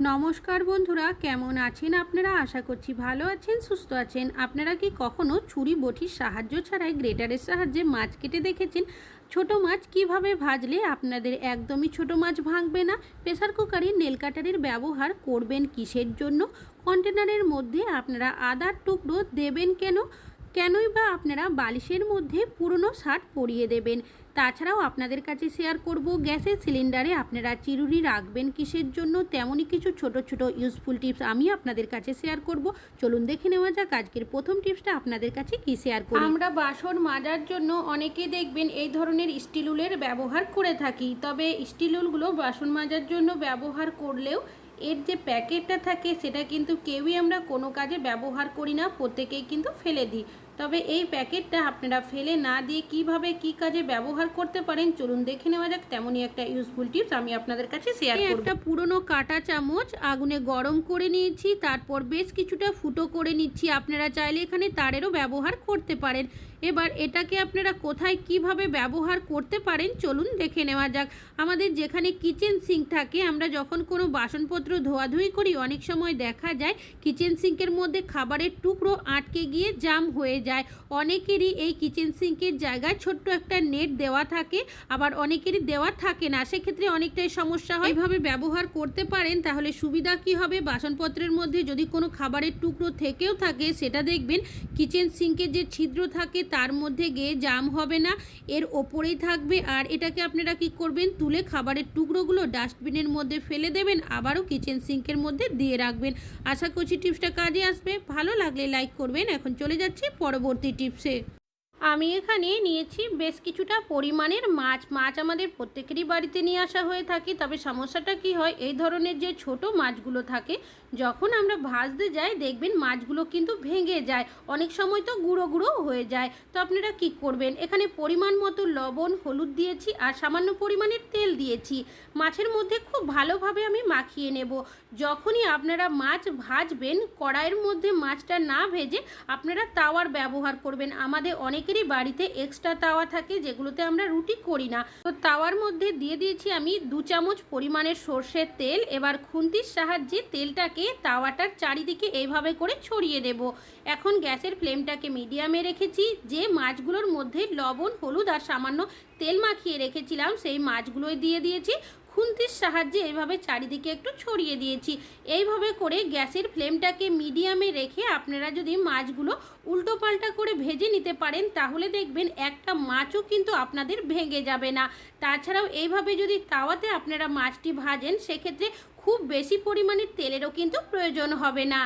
নমস্কার বন্ধুরা, কেমন আছেন আপনারা? আশা করছি ভালো আছেন, সুস্থ আছেন। আপনারা কি কখনো ছুরি বটির সাহায্য ছাড়াই গ্রেটারের সাহায্যে মাছ কেটে দেখেছেন? ছোট মাছ কীভাবে ভাজলে আপনাদের একদমই ছোট মাছ ভাঙবে না? প্রেসার কুকারে নেল কাটারের ব্যবহার করবেন কিসের জন্য? কন্টেনারের মধ্যে আপনারা আদার টুকরো দেবেন কেন? কেনই বা আপনারা বালিশের মধ্যে পুরনো শার্ট পরিয়ে দেবেন? তাছাড়াও আপনাদের কাছে শেয়ার করব, গ্যাসের সিলিন্ডারে আপনারা চিরুনি রাখবেন কিসের জন্য? তেমনই কিছু ছোট ছোট ইউজফুল টিপস আমি আপনাদের কাছে শেয়ার করব। চলুন দেখে নেওয়া যাক আজকের প্রথম টিপসটা আপনাদের কাছে কি শেয়ার করি। আমরা বাসন মাজার জন্য অনেকে দেখবেন এই ধরনের স্টিল উলের ব্যবহার করে থাকি। তবে স্টিল উলগুলো বাসন মাজার জন্য ব্যবহার করলেও এর যে প্যাকেটটা থাকে, সেটা কিন্তু কেউই আমরা কোনো কাজে ব্যবহার করি না, প্রত্যেকেই কিন্তু ফেলে দিই। তবে এই প্যাকেটটা আপনারা ফেলে না দিয়ে কীভাবে কি কাজে ব্যবহার করতে পারেন চলুন দেখে নেওয়া যাক। তেমনই একটা ইউজফুল টিপস আমি আপনাদের কাছে শেয়ার করব। একটা পুরনো কাটা চামচ আগুনে গরম করে নিয়েছি তারপর বেশ কিছুটা ফুটো করে নিচ্ছি। আপনারা চাইলে এখানে তারেরও ব্যবহার করতে পারেন। এবার এটাকে আপনারা কোথায় কীভাবে ব্যবহার করতে পারেন চলুন দেখে নেওয়া যাক। আমাদের যেখানে কিচেন সিঙ্ক থাকে আমরা যখন কোনো বাসনপত্র ধোয়াধুয়ি করি অনেক সময় দেখা যায় কিচেন সিঙ্কের মধ্যে খাবারের টুকরো আটকে গিয়ে জাম হয়ে যায়। অনেকেরই এই কিচেন সিঙ্কের জায়গায় ছোট্ট একটা নেট দেওয়া থাকে, আবার অনেকেরই দেওয়া থাকে না। সেক্ষেত্রে অনেকটাই সমস্যা হয়। এইভাবে ব্যবহার করতে পারেন, তাহলে সুবিধা কি হবে? বাসনপত্রের মধ্যে যদি কোনো খাবারের টুকরো থেকেও থাকে, সেটা দেখবেন কিচেন সিঙ্কের যে ছিদ্র থাকে, তার মধ্যে গিয়ে জাম হবে না, এর ওপরেই থাকবে। আর এটাকে আপনারা কি করবেন? তুলে খাবারের টুকরোগুলো ডাস্টবিনের মধ্যে ফেলে দেবেন, আবারও কিচেন সিঙ্কের মধ্যে দিয়ে রাখবেন। আশা করছি টিপসটা কাজে আসবে। ভালো লাগলে লাইক করবেন। এখন চলে যাচ্ছি পরবর্তী টিপসে আমি এখানে নিয়েছি বেশ কিছুটা পরিমাণের মাছ। মাছ আমাদের প্রত্যেকেরই বাড়িতে নিয়ে আসা হয়ে থাকে। তবে সমস্যাটা কি হয়, এই ধরনের যে ছোট মাছগুলো থাকে, যখন আমরা ভাজতে যাই, দেখবেন মাছগুলো কিন্তু ভেঙে যায়। অনেক সময় তো গুঁড়ো গুঁড়ো হয়ে যায়। তো আপনারা কি করবেন? এখানে পরিমাণ মতো লবণ, হলুদ দিয়েছি আর সামান্য পরিমাণের তেল দিয়েছি। মাছের মধ্যে খুব ভালোভাবে আমি মাখিয়ে নেব। যখনই আপনারা মাছ ভাজবেন, কড়াইয়ের মধ্যে মাছটা না ভেজে আপনারা তাওয়ার ব্যবহার করবেন। আমাদের অনেকেরই বাড়িতে এক্সট্রা তাওয়া থাকে, যেগুলোতে আমরা রুটি করি না। তো তাওয়ার মধ্যে দিয়ে দিয়েছি আমি দু চামচ পরিমাণের সর্ষের তেল। এবার খুন্তির সাহায্যে তেলটাকে তাওয়াটার চারিদিকে এইভাবে করে ছড়িয়ে দেব। এখন গ্যাসের ফ্লেমটাকে মিডিয়ামে রেখেছি। যে মাছগুলোর মধ্যে লবণ, হলুদ আর সামান্য তেল মাখিয়ে রেখেছিলাম, সেই মাছগুলোই দিয়ে দিয়েছি। খুন্তির সাহায্যে এইভাবে চারিদিকে একটু ছড়িয়ে দিয়েছি। এইভাবে করে গ্যাসের ফ্লেমটাকে মিডিয়ামে রেখে আপনারা যদি মাছগুলো উল্টো পাল্টা করে ভেজে নিতে পারেন, তাহলে দেখবেন একটা মাছও কিন্তু আপনাদের ভেঙে যাবে না। তাছাড়াও এইভাবে যদি তাওয়াতে আপনারা মাছটি ভাজেন, সেক্ষেত্রে খুব বেশি পরিমাণের তেলেরও কিন্তু প্রয়োজন হবে না।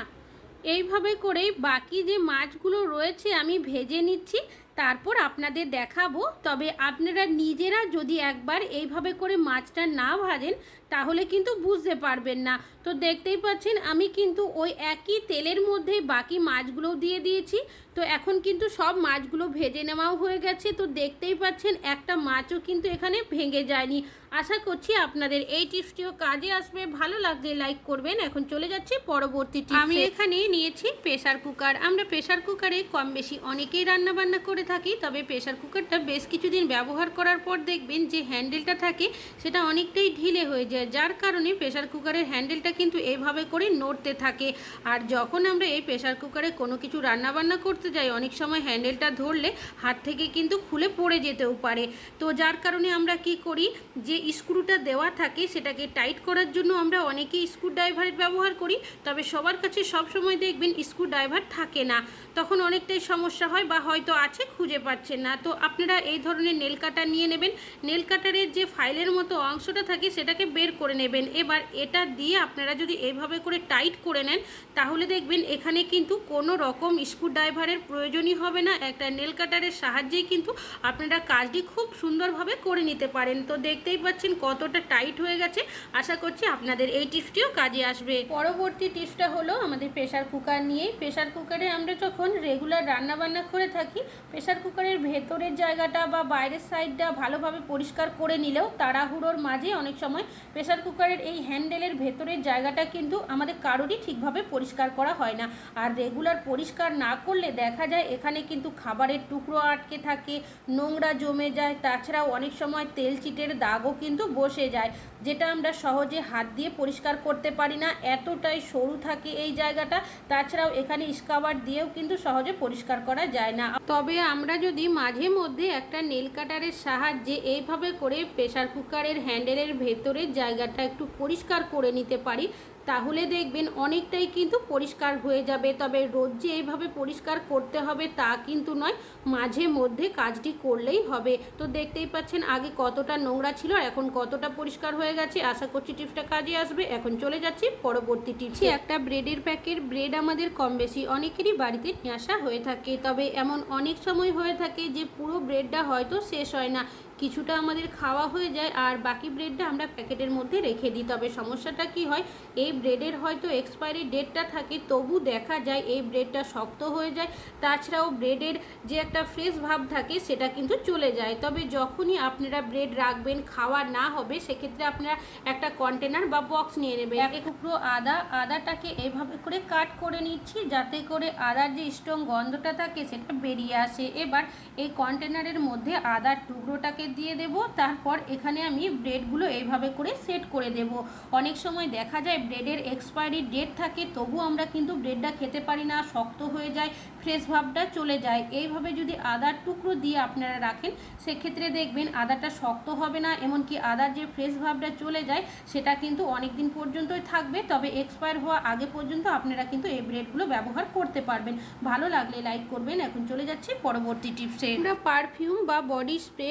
এইভাবে করেই বাকি যে মাছগুলো রয়েছে আমি ভেজে নিচ্ছি। তারপর আপনাদের দেখাবো। তবে আপনারা নিজেরা যদি একবার এইভাবে করে মাছটা না ভাজেন তাহলে কিন্তু বুঝতে পারবেন না। তো দেখতেই পাচ্ছেন, আমি কিন্তু ওই একই তেলের মধ্যে বাকি মাছগুলোও দিয়ে দিয়েছি। তো এখন কিন্তু সব মাছগুলো ভেজে নেওয়াও হয়ে গেছে। তো দেখতেই পাচ্ছেন, একটা মাছও কিন্তু এখানে ভেঙে যায়নি। আশা করছি আপনাদের এই টিপসটিও কাজে আসবে। ভালো লাগলে লাইক করবেন। এখন চলে যাচ্ছি পরবর্তী আমি এখানে নিয়েছি প্রেসার কুকার। আমরা প্রেশার কুকারে কম বেশি অনেকেই রান্না বান্না করে থাকি, তবে প্রেশার কুকারটা বেশ কিছুদিন ব্যবহার করার পর দেখবেন যে হ্যান্ডেলটা থাকে, সেটা অনেকটাই ঢিলে হয়ে যায়। যার কারণে প্রেসার কুকারের হ্যান্ডেলটা কিন্তু এইভাবে করে নড়তে থাকে। আর যখন আমরা এই প্রেসার কুকারে কোনো কিছু রান্না বান্না করতে যাই, অনেক সময় হ্যান্ডেলটা ধরলে হাত থেকে কিন্তু খুলে পড়ে যেতেও পারে। তো যার কারণে আমরা কি করি, যে স্ক্রুটা দেওয়া থাকে সেটাকে টাইট করার জন্য আমরা অনেকেই স্ক্রু ড্রাইভারের ব্যবহার করি, তবে সবার কাছে সব সময় দেখবেন স্ক্রু ড্রাইভার থাকে না। তখন অনেকটাই সমস্যা হয় বা হয়তো আছে, খুঁজে পাচ্ছেন না। তো আপনারা এই ধরনের নেল কাটার নিয়ে নেবেন। নেল কাটারের যে ফাইলের মতো অংশটা থাকে, সেটাকে বের করে নেবেন। এবার এটা দিয়ে আপনারা যদি এইভাবে করে টাইট করে নেন, তাহলে দেখবেন এখানে কিন্তু কোনো রকম স্ক্রু ড্রাইভারের প্রয়োজনই হবে না। একটা নেল কাটারের সাহায্যেই কিন্তু আপনারা কাজটি খুব সুন্দরভাবে করে নিতে পারেন। তো দেখতেই পাচ্ছেন কতটা টাইট হয়ে গেছে। আশা করছি আপনাদের এই টিপসটিও কাজে আসবে। পরবর্তী টিপসটা হলো আমাদের প্রেসার কুকার নিয়ে। প্রেসার কুকারে আমরা যখন রেগুলার রান্না বান্না করে থাকি, প্রেসার কুকারের ভেতরের জায়গাটা বা বাইরের সাইডটা ভালোভাবে পরিষ্কার করে নিলেও তাড়াহুড়োর মাঝে অনেক সময় প্রেসার কুকারের এই হ্যান্ডেলের ভেতরের জায়গাটা কিন্তু আমাদের কারোরই ঠিকভাবে পরিষ্কার করা হয় না। আর রেগুলার পরিষ্কার না করলে দেখা যায় এখানে কিন্তু খাবারের টুকরো আটকে থাকে, নোংরা জমে যায়, তাছাড়াও অনেক সময় তেল চিটের দাগও কিন্তু বসে যায়, যেটা আমরা সহজে হাত দিয়ে পরিষ্কার করতে পারি না। এতটাই সরু থাকে এই জায়গাটা, তাছাড়াও এখানে স্কাবার দিয়েও কিন্তু সহজে পরিষ্কার করা যায় না। তবে আমরা যদি মাঝে মধ্যে একটা নেল কাটারের সাহায্যে এইভাবে করে প্রেসার কুকারের হ্যান্ডেলের ভেতরের জায়গাটা একটু পরিষ্কার করে নিতে পারি তাহলে দেখবেন অনেকটাই কিন্তু পরিষ্কার হয়ে যাবে। তবে রোজ যে এইভাবে পরিষ্কার করতে হবে তা কিন্তু নয় মাঝে মধ্যে কাজটি করলেই হবে। তো দেখতেই পাচ্ছেন আগে কতটা নোংরা ছিল এখন কতটা পরিষ্কার হয়ে গেছে। আশা করছি টিপসটা কাজে আসবে। এখন চলে যাচ্ছি পরবর্তী টিপসে। একটা ব্রেডের প্যাকেট ব্রেড আমাদের কম বেশি অনেকেরই বাড়িতে নিয়ে আসা হয়ে থাকে। তবে এমন অনেক সময় হয়ে থাকে যে পুরো ব্রেডটা হয়তো শেষ হয় না। কিছুটা আমাদের খাওয়া হয়ে যায় আর বাকি ব্রেডটা আমরা প্যাকেটের মধ্যে রেখে দিই। তবে সমস্যাটা কি হয়, এই ব্রেডের হয়তো এক্সপায়ারি ডেটটা থাকে, তবু দেখা যায় এই ব্রেডটা শক্ত হয়ে যায়। তাছাড়াও ব্রেডের যে একটা ফ্রেশ ভাব থাকে, সেটা কিন্তু চলে যায়। তবে যখনই আপনারা ব্রেড রাখবেন, খাওয়া না হবে, সেক্ষেত্রে আপনারা একটা কন্টেনার বা বক্স নিয়ে নেবেন। এক টুকরো আদা, আদাটাকে এইভাবে করে কাট করে নিচ্ছি, যাতে করে আদার যে স্ট্রং গন্ধটা থাকে, সেটা বেরিয়ে আসে। এবার এই কন্টেনারের মধ্যে আদার টুকরোটাকে দিয়ে দেব, তারপর এখানে আমি ব্রেডগুলো এইভাবে করে সেট করে দেব। অনেক সময় দেখা যায় ব্রেডের এক্সপায়ারি ডেট থাকে, তবু আমরা কিন্তু ব্রেডটা খেতে পারি না, শক্ত হয়ে যায়, ফ্রেশ ভাবটা চলে যায়। এইভাবে যদি আদার টুকরো দিয়ে আপনারা রাখেন, সেক্ষেত্রে দেখবেন আদাটা শক্ত হবে না, এমনকি আদার যে ফ্রেশ ভাবটা চলে যায়, সেটা কিন্তু অনেক দিন পর্যন্তই থাকবে। তবে এক্সপায়ার হওয়া আগে পর্যন্ত আপনারা কিন্তু এই ব্রেডগুলো ব্যবহার করতে পারবেন। ভালো লাগলে লাইক করবেন। এখন চলে যাচ্ছি পরবর্তী টিপসে। আমরা পারফিউম বা বডি স্প্রে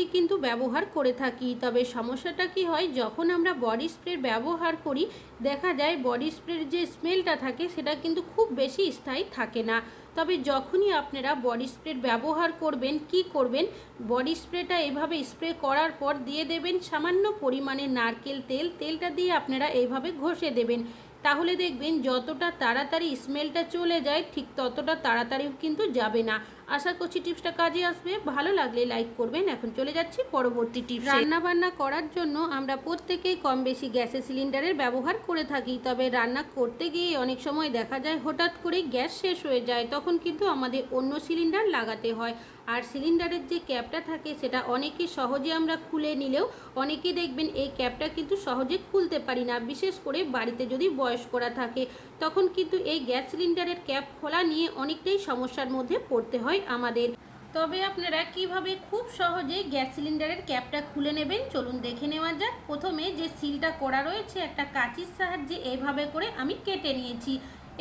অনেকেই কিন্তু ব্যবহার করে থাকি, তবে সমস্যাটা কি হয়, যখন আমরা বডি স্প্রে ব্যবহার করি, দেখা যায় বডি স্প্রের যে স্মেলটা থাকে, সেটা কিন্তু খুব বেশি স্থায়ী থাকে না। তবে যখনই আপনারা বডি স্প্রে ব্যবহার করবেন, কি করবেন বডি স্প্রেটা এভাবে স্প্রে করার পর দিয়ে দেবেন সামান্য পরিমাণে নারকেল তেল, তেলটা দিয়ে আপনারা এইভাবে ঘষে দেবেন। তাহলে দেখবেন যতটা তাড়াতাড়ি স্মেলটা চলে যায়, ঠিক ততটা তাড়াতাড়িও কিন্তু যাবে না। আশা করছি টিপসটা কাজে আসবে। ভালো লাগলে লাইক করবেন। এখন চলে যাচ্ছি পরবর্তী টিপস। রান্না বান্না করার জন্য আমরা প্রত্যেকেই কম বেশি গ্যাসের সিলিন্ডারের ব্যবহার করে থাকি, তবে রান্না করতে গিয়ে অনেক সময় দেখা যায় হঠাৎ করে গ্যাস শেষ হয়ে যায়, তখন কিন্তু আমাদের অন্য সিলিন্ডার লাগাতে হয়। আর সিলিন্ডারের যে ক্যাপটা থাকে, সেটা অনেকে সহজে আমরা খুলে নিলেও অনেকে দেখবেন এই ক্যাপটা কিন্তু সহজে খুলতে পারি না। বিশেষ করে বাড়িতে যদি বয়স্করা থাকে, তখন কিন্তু এই গ্যাস সিলিন্ডারের ক্যাপ খোলা নিয়ে অনেকটাই সমস্যার মধ্যে পড়তে হয়। আমাদের। তবে আপনারা কীভাবে খুব সহজে গ্যাস সিলিন্ডারের ক্যাপটা খুলে নেবেন, চলুন দেখে নেওয়া যাক। প্রথমে যে সিলটা করা রয়েছে, একটা কাঁচির সাহায্যে এভাবে করে আমি কেটে নিয়েছি।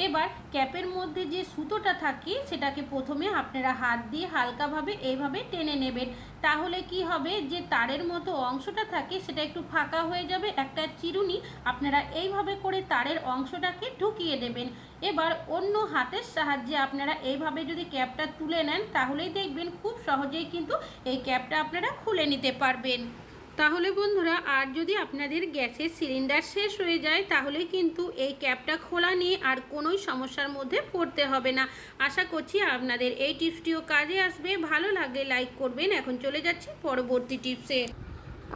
এবার ক্যাপের মধ্যে যে সুতোটা থাকে, সেটাকে প্রথমে আপনারা হাত দিয়ে হালকাভাবে এইভাবে টেনে নেবেন। তাহলে কি হবে যে তারের মতো অংশটা থাকে, সেটা একটু ফাঁকা হয়ে যাবে। একটা চিরুনি আপনারা এইভাবে করে তারের অংশটাকে ঢুকিয়ে দেবেন। এবার অন্য হাতের সাহায্যে আপনারা এইভাবে যদি ক্যাপটা তুলে নেন, তাহলেই দেখবেন খুব সহজেই কিন্তু এই ক্যাপটা আপনারা খুলে নিতে পারবেন। তাহলে বন্ধুরা, আর যদি আপনাদের গ্যাসের সিলিন্ডার শেষ হয়ে যায়, তাহলে কিন্তু এই ক্যাপটা খোলা নিয়ে আর কোনোই সমস্যার মধ্যে পড়তে হবে না। আশা করছি আপনাদের এই টিপসটিও কাজে আসবে। ভালো লাগলে লাইক করবেন। এখন চলে যাচ্ছি পরবর্তী টিপসে।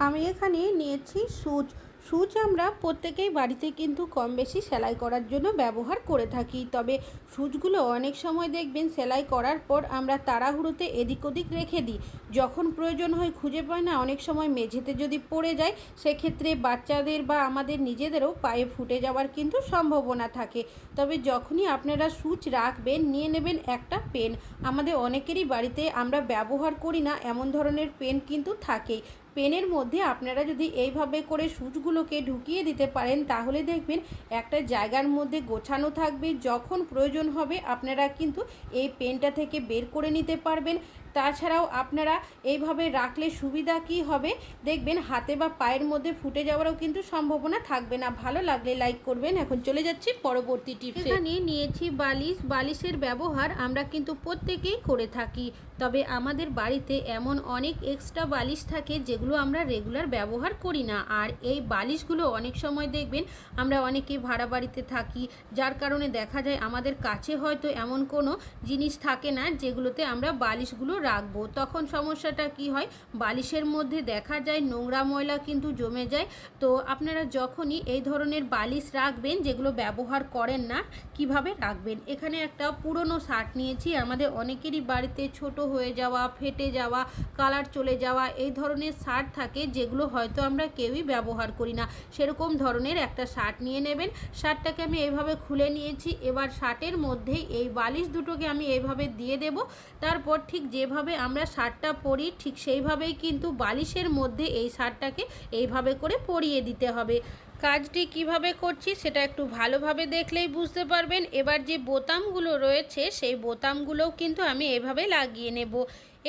আমি এখানে নিয়েছি সুচ। সুচ আমরা প্রত্যেকেই বাড়িতে কিন্তু কম বেশি সেলাই করার জন্য ব্যবহার করে থাকি। তবে সুচগুলো অনেক সময় দেখবেন সেলাই করার পর আমরা তাড়াহুড়োতে এদিক ওদিক রেখে দিই। যখন প্রয়োজন হয় খুঁজে পাই না, অনেক সময় মেঝেতে যদি পড়ে যায় সেক্ষেত্রে বাচ্চাদের বা আমাদের নিজেদেরও পায়ে ফুটে যাওয়ার কিন্তু সম্ভাবনা থাকে। তবে যখনই আপনারা সুচ রাখবেন, নিয়ে নেবেন একটা পেন। আমাদের অনেকেরই বাড়িতে আমরা ব্যবহার করি না, এমন ধরনের পেন কিন্তু থাকেই। পেনের মধ্যে আপনারা যদি এইভাবে করে সুচগুলোকে ঢুকিয়ে দিতে পারেন, তাহলে দেখবেন একটা জায়গার মধ্যে গোছানো থাকবে। যখন প্রয়োজন হবে, আপনারা কিন্তু এই পেনটা থেকে বের করে নিতে পারবেন। তাছাড়াও আপনারা এইভাবে রাখলে সুবিধা কি হবে? দেখবেন হাতে বা পায়ের মধ্যে ফুটে যাওয়ারও কিন্তু সম্ভাবনা থাকবে না। ভালো লাগলে লাইক করবেন। এখন চলে যাচ্ছি পরবর্তী টিপস। এখানে নিয়েছি বালিশ। বালিশের ব্যবহার আমরা কিন্তু প্রত্যেকেই করে থাকি। তবে আমাদের বাড়িতে এমন অনেক এক্সট্রা বালিশ থাকে যেগুলো আমরা রেগুলার ব্যবহার করি না। আর এই বালিশগুলো অনেক সময় দেখবেন আমরা অনেকে ভাড়া বাড়িতে থাকি। যার কারণে দেখা যায় আমাদের কাছে হয়তো এমন কোনো জিনিস থাকে না যেগুলোতে আমরা বালিশগুলো রাখব। তখন সমস্যাটা কি হয়? বালিশের মধ্যে দেখা যায়, নোংরা ময়লা কিন্তু জমে যায়। তো আপনারা যখনই এই ধরনের বালিশ রাখবেন, যেগুলো ব্যবহার করেন না, কীভাবে রাখবেন? এখানে একটা পুরনো শার্ট নিয়েছি। আমাদের অনেকেরই বাড়িতে ছোট হয়ে যাওয়া, ফেটে যাওয়া, কালার চলে যাওয়া এই ধরনের শার্ট থাকে, যেগুলো হয়তো আমরা কেউই ব্যবহার করি না। সেরকম ধরনের একটা শার্ট নিয়ে নেবেন। শার্টটাকে আমি এইভাবে খুলে নিয়েছি। এবার শার্টের মধ্যে এই বালিশ দুটোকে আমি এইভাবে দিয়ে দেব। তারপর ঠিক যেভাবে আমরা শার্টটা পরি, ঠিক সেইভাবেই কিন্তু বালিশের মধ্যে এই শার্টটাকে এইভাবে করে পরিয়ে দিতে হবে। কাজটি কীভাবে করছি সেটা একটু ভালোভাবে দেখলেই বুঝতে পারবেন। এবার যে বোতামগুলো রয়েছে, সেই বোতামগুলোও কিন্তু আমি এভাবে লাগিয়ে নেব।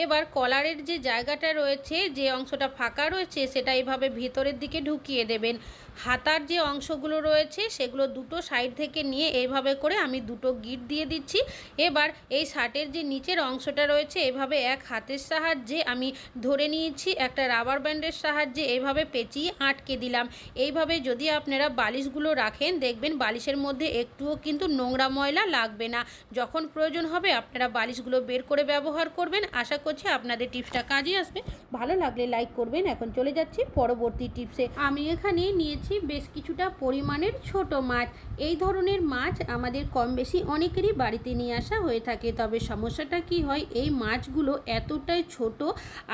এবার কলারের যে জায়গাটা রয়েছে, যে অংশটা ফাঁকা রয়েছে, সেটা এইভাবে ভিতরের দিকে ঢুকিয়ে দেবেন। হাতার যে অংশগুলো রয়েছে, সেগুলো দুটো সাইড থেকে নিয়ে এইভাবে করে আমি দুটো গিট দিয়ে দিচ্ছি। এবার এই শার্টের যে নিচের অংশটা রয়েছে, এভাবে এক হাতের সাহায্যে আমি ধরে নিয়েছি, একটা রাবার ব্যান্ডের সাহায্যে এইভাবে পেঁচিয়ে আটকে দিলাম। এইভাবে যদি আপনারা বালিশগুলো রাখেন, দেখবেন বালিশের মধ্যে একটুও কিন্তু নোংরা ময়লা লাগবে না। যখন প্রয়োজন হবে, আপনারা বালিশগুলো বের করে ব্যবহার করবেন। আশা করছি আপনাদের টিপসটা কাজে আসবে। ভালো লাগলে লাইক করবেন এখন চলে যাচ্ছি পরবর্তী টিপসে। আমি এখানে নিয়েছি বেশ কিছুটা পরিমাণের ছোট মাছ। এই ধরনের মাছ আমাদের কম বেশি অনেকেরই বাড়িতে নিয়ে আসা হয়ে থাকে তবে সমস্যাটা কি হয় এই মাছগুলো এতটাই ছোট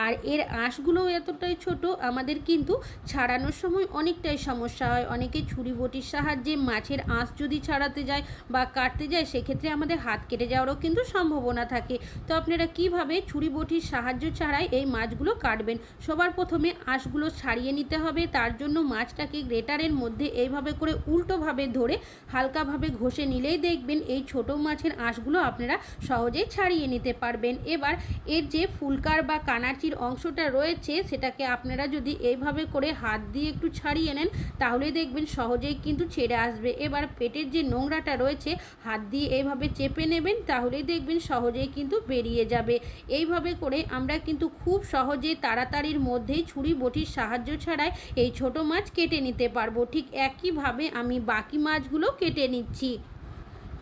আর এর আঁশগুলোও এতটাই ছোট আমাদের কিন্তু ছাড়ানোর সময় অনেকটাই সমস্যা হয়। অনেকে ছুরি বটির সাহায্যে মাছের আঁশ যদি ছাড়াতে যায় বা কাটতে যায় সেক্ষেত্রে আমাদের হাত কেটে যাওয়ারও কিন্তু সম্ভাবনা থাকে। তো আপনারা কীভাবে ছুরি বটির সাহায্য ছাড়াই এই মাছগুলো কাটবেন। সবার প্রথমে আঁশগুলো ছাড়িয়ে নিতে হবে। তার জন্য মাছটাকে গ্রেটারের মধ্যে এইভাবে করে উল্টোভাবে ধরে হালকাভাবে ঘষে নিলেই দেখবেন এই ছোট মাছের আঁশগুলো আপনারা সহজেই ছাড়িয়ে নিতে পারবেন। এবার এর যে ফুলকার বা কানাচির অংশটা রয়েছে, সেটাকে আপনারা যদি এইভাবে করে হাত দিয়ে একটু ছাড়িয়ে নেন, তাহলে দেখবেন সহজেই কিন্তু ছেড়ে আসবে। এবার পেটের যে নোংরাটা রয়েছে, হাত দিয়ে এইভাবে চেপে নেবেন, তাহলেই দেখবেন সহজেই কিন্তু বেরিয়ে যাবে। এইভাবে করে আমরা কিন্তু খুব সহজে তাড়াতাড়ির মধ্যেই ছুরি বটির সাহায্য ছাড়াই এই ছোট মাছ কেটে নিতে পারব। ঠিক একইভাবে আমি বাকি মাছগুলো কেটে নিচ্ছি।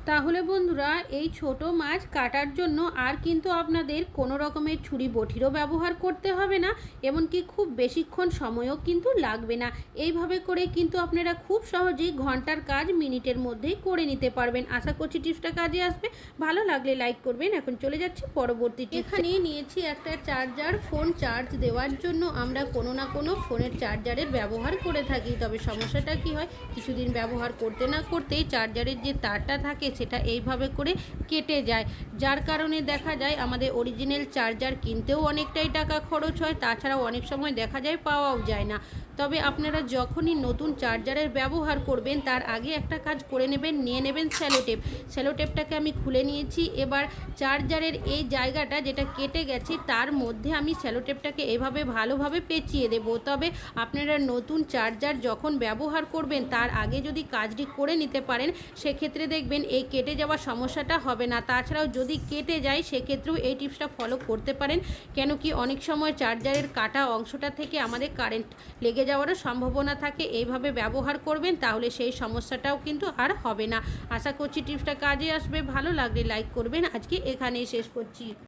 তাহলে বন্ধুরা, এই ছোট মাছ কাটার জন্য আর কিন্তু আপনাদের কোনো রকমের ছুরি বটিরও ব্যবহার করতে হবে না, এমনকি খুব বেশিক্ষণ সময়ও কিন্তু লাগবে না। এইভাবে করে কিন্তু আপনারা খুব সহজেই ঘণ্টার কাজ মিনিটের মধ্যেই করে নিতে পারবেন। আশা করছি টিপসটা কাজে আসবে। ভালো লাগলে লাইক করবেন। এখন চলে যাচ্ছি পরবর্তী এখানে নিয়েছি একটা চার্জার, ফোন চার্জ দেওয়ার জন্য আমরা কোনো না কোনো ফোনের চার্জারের ব্যবহার করে থাকি। তবে সমস্যাটা কি হয়? কিছুদিন ব্যবহার করতে না করতেই চার্জারের যে তারটা থাকে সেটা এইভাবে করে কেটে যায়। যার কারণে দেখা যায় আমাদের অরিজিনাল চার্জার কিনতেও অনেকটাই টাকা খরচ হয়, তাছাড়াও অনেক সময় দেখা যায় পাওয়াও যায় না। তবে আপনারা যখনই নতুন চার্জারের ব্যবহার করবেন, তার আগে একটা কাজ করে নেবেন, নিয়ে নেবেন স্যালোটেপ স্যালোটেপটাকে আমি খুলে নিয়েছি। এবার চার্জারের এই জায়গাটা যেটা কেটে গেছে, তার মধ্যে আমি স্যালোটেপটাকে এভাবে ভালোভাবে পেঁচিয়ে দেব। তবে আপনারা নতুন চার্জার যখন ব্যবহার করবেন, তার আগে যদি কাজটি করে নিতে পারেন, সেক্ষেত্রে দেখবেন এই কেটে যাওয়ার সমস্যাটা হবে না। তাছাড়াও যদি কেটে যায়, সেক্ষেত্রেও এই টিপসটা ফলো করতে পারেন। কেন কি অনেক সময় চার্জারের কাটা অংশটা থেকে আমাদের কারেন্ট লেগে যাওয়ারও সম্ভাবনা থাকে, এইভাবে ব্যবহার করবেন তাহলে সেই সমস্যাটাও কিন্তু আর হবে না। আশা করছি টিপসটা কাজে আসবে। ভালো লাগলে লাইক করবেন। আজকে এখানেই শেষ করছি।